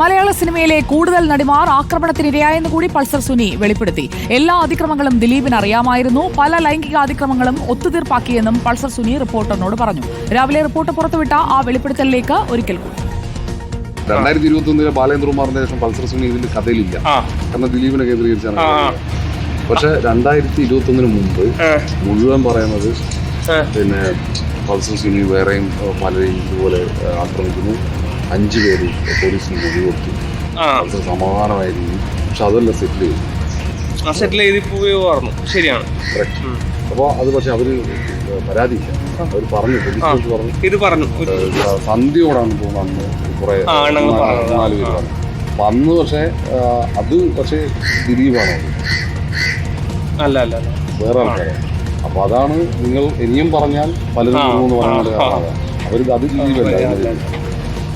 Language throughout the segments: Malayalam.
മലയാള സിനിമയിലെ കൂടുതൽ നടിമാർ ആക്രമണത്തിനിരയായെന്ന് കൂടി പൾസർ സുനി വെളിപ്പെടുത്തി. എല്ലാ അതിക്രമങ്ങളും ദിലീപിന് അറിയാമായിരുന്നു പല ലൈംഗിക അതിക്രമങ്ങളും ഒത്തുതീർപ്പാക്കിയെന്നും പൾസർ സുനി റിപ്പോർട്ടറിനോട് പറഞ്ഞു. രാവിലെ റിപ്പോർട്ട് പുറത്തുവിട്ട ആ വെളിപ്പെടുത്തലിലേക്ക് ഒരിക്കൽ കൂടി. രണ്ടായിരത്തി ഇരുപത്തി ഒന്നിലെ ബാലേന്ദ്രകുമാറിന്റെ ശേഷം പൾസർ സുനി ഇതിന്റെ കഥയിലില്ല. കാരണം ദിലീപിനെ കേന്ദ്രീകരിച്ചാണ്. പക്ഷെ രണ്ടായിരത്തി ഇരുപത്തി ഒന്നിന് മുമ്പ് മുഴുവൻ പറയുന്നത് പിന്നെ പൾസർ സുനി വേറെയും പലരെയും ഇതുപോലെ ആക്രമിക്കുന്നു. അഞ്ചു പേര് പോലീസിന് മൊഴി കൊടുത്തു. സമാധാനമായ രീതി പക്ഷെ അതല്ല സെറ്റിൽ ചെയ്തു. സെറ്റിൽ ചെയ്ത് പോയിരുന്നു ശരിയാണ്. അപ്പോൾ അത് പക്ഷെ അവർ പരാതിയില്ല. അവർ പറഞ്ഞു പോലീസ് പറഞ്ഞു. ഇത് പറഞ്ഞു. സന്ധ്യയോടാണ് തോന്നുന്നു കുറെ. നാല് പേര് പറഞ്ഞു. അപ്പൊ അന്ന് പക്ഷേ അത് പക്ഷെ ദിലീപാണ്. അല്ല അല്ല വേറെ ആൾക്കാരാണ്. അപ്പൊ അതാണ് നിങ്ങൾ ഇനിയും പറഞ്ഞാൽ പലരും പറഞ്ഞാൽ എന്ന് ആ. കാരണം അത് ദിലീപല്ല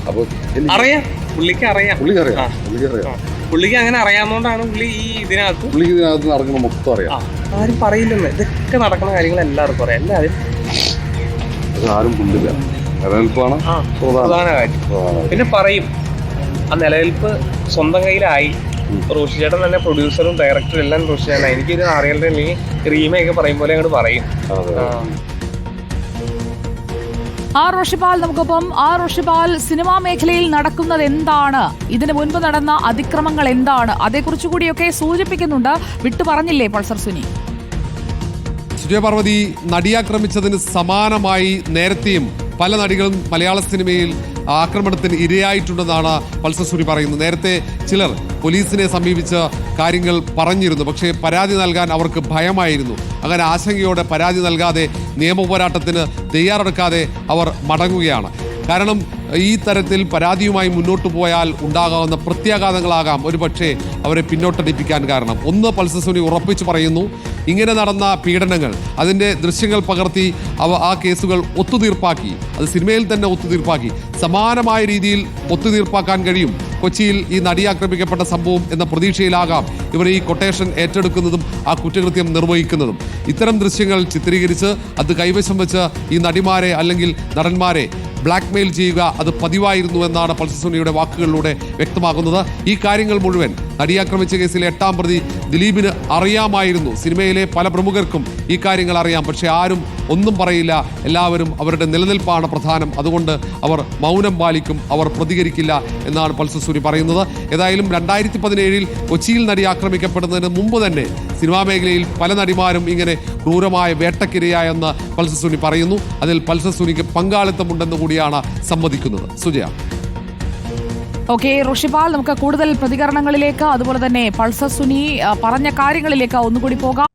അതിന് അപ്പൊ പുള്ളിക്ക് അറിയാം. പുള്ളിക്ക് അറിയാം. പുള്ളിക്കറിയാം ആ. പുള്ളിക്ക് അങ്ങനെ അറിയാവുന്നതുകൊണ്ടാണ് പുള്ളി ഈ ഇതിനകത്ത് പുള്ളിക്ക് ഇതിനകത്ത് നടക്കുന്ന മൊത്തം അറിയാം. ആരും പറയില്ലെന്ന് ഇതൊക്കെ നടക്കുന്ന കാര്യങ്ങൾ എല്ലാവർക്കും അറിയാം. എല്ലാവരും ആരും പുള്ളില്ല നിലനിൽപ്പാണ്. പ്രധാനം. കാര്യം. പിന്നെ പറയും. ആ നിലനിൽപ്പ് സ്വന്തം കയ്യിലായി. റോഷി ചേട്ടൻ തന്നെ പ്രൊഡ്യൂസറും ഡയറക്ടറും എല്ലാം റോഷി ചേട്ടൻ എനിക്കിത് അറിയാൻ റീമയൊക്കെ പറയും പോലെ അങ്ങോട്ട് പറയും. ആർ റോഷിപാൽ നമുക്കൊപ്പം. ആർ റോഷിപാൽ സിനിമാ മേഖലയിൽ നടക്കുന്നത് എന്താണ്? ഇതിനു മുൻപ് നടന്ന അതിക്രമങ്ങൾ എന്താണ്? അതേക്കുറിച്ച് കൂടിയൊക്കെ സൂചിപ്പിക്കുന്നുണ്ട്. വിട്ടു പറഞ്ഞില്ലേ പൾസർ സുനി? സുജയപാർവതി നടിയാക്രമിച്ചതിന് സമാനമായി നേരത്തെയും പല നടികളും മലയാള സിനിമയിൽ ആക്രമണത്തിന് ഇരയായിട്ടുണ്ടെന്നാണ് പൾസസൂരി പറയുന്നത്. നേരത്തെ ചിലർ പോലീസിനെ സമീപിച്ച കാര്യങ്ങൾ പറഞ്ഞിരുന്നു. പക്ഷേ പരാതി നൽകാൻ അവർക്ക് ഭയമായിരുന്നു. അങ്ങനെ ആശങ്കയോടെ പരാതി നൽകാതെ നിയമപോരാട്ടത്തിന് തയ്യാറെടുക്കാതെ അവർ മടങ്ങുകയാണ്. കാരണം ഈ തരത്തിൽ പരാതിയുമായി മുന്നോട്ട് പോയാൽ ഉണ്ടാകാവുന്ന പ്രത്യാഘാതങ്ങളാകാം. ഒരുപക്ഷെ അവരെ പിന്നോട്ടടിപ്പിക്കാൻ കാരണം. ഒന്ന് പൾസസുനി ഉറപ്പിച്ചു പറയുന്നു ഇങ്ങനെ നടന്ന പീഡനങ്ങൾ അതിന്റെ ദൃശ്യങ്ങൾ പകർത്തി അവ ആ കേസുകൾ ഒത്തുതീർപ്പാക്കി. അത് സിനിമയിൽ തന്നെ ഒത്തുതീർപ്പാക്കി. സമാനമായ രീതിയിൽ ഒത്തുതീർപ്പാക്കാൻ കഴിയും. കൊച്ചിയിൽ ഈ നടി ആക്രമിക്കപ്പെട്ട സംഭവം എന്ന പ്രതീക്ഷയിലാകാം ഇവർ ഈ കൊട്ടേഷൻ ഏറ്റെടുക്കുന്നതും ആ കുറ്റകൃത്യം നിർവഹിക്കുന്നതും. ഇത്തരം ദൃശ്യങ്ങൾ ചിത്രീകരിച്ച് അത് കൈവശം വെച്ച് ഈ നടിമാരെ അല്ലെങ്കിൽ നടന്മാരെ ബ്ലാക്ക്മെയിൽ ചെയ്യുക അത് പതിവായിരുന്നു എന്നാണ് പൾസസുനിയുടെ വാക്കുകളിലൂടെ വ്യക്തമാക്കുന്നത് ഈ കാര്യങ്ങൾ മുഴുവൻ നടിയാക്രമിച്ച കേസിലെ എട്ടാം പ്രതി ദിലീപിന് അറിയാമായിരുന്നു. സിനിമയിലെ പല പ്രമുഖർക്കും ഈ കാര്യങ്ങൾ അറിയാം. പക്ഷേ ആരും ഒന്നും പറയില്ല. എല്ലാവരും അവരുടെ നിലനിൽപ്പാണ് പ്രധാനം. അതുകൊണ്ട് അവർ മൗനം പാലിക്കും അവർ പ്രതികരിക്കില്ല എന്നാണ് പൾസസൂരി പറയുന്നത്. ഏതായാലും രണ്ടായിരത്തി പതിനേഴിൽ കൊച്ചിയിൽ നടി ആക്രമിക്കപ്പെടുന്നതിന് മുമ്പ് തന്നെ സിനിമാ മേഖലയിൽ പല നടിമാരും ഇങ്ങനെ ക്രൂരമായ വേട്ടക്കിരയായെന്ന് പൾസസുനി പറയുന്നു. അതിൽ പൾസസുനിക്ക് പങ്കാളിത്തമുണ്ടെന്ന് കൂടിയാണ് സമ്മതിക്കുന്നത്. സുജയ. ഓക്കെ ഋഷിപാൽ നമുക്ക് കൂടുതൽ പ്രതികരണങ്ങളിലേക്ക് അതുപോലെ തന്നെ പൾസർ സുനി പറഞ്ഞ കാര്യങ്ങളിലേക്ക് ഒന്നുകൂടി പോകാം.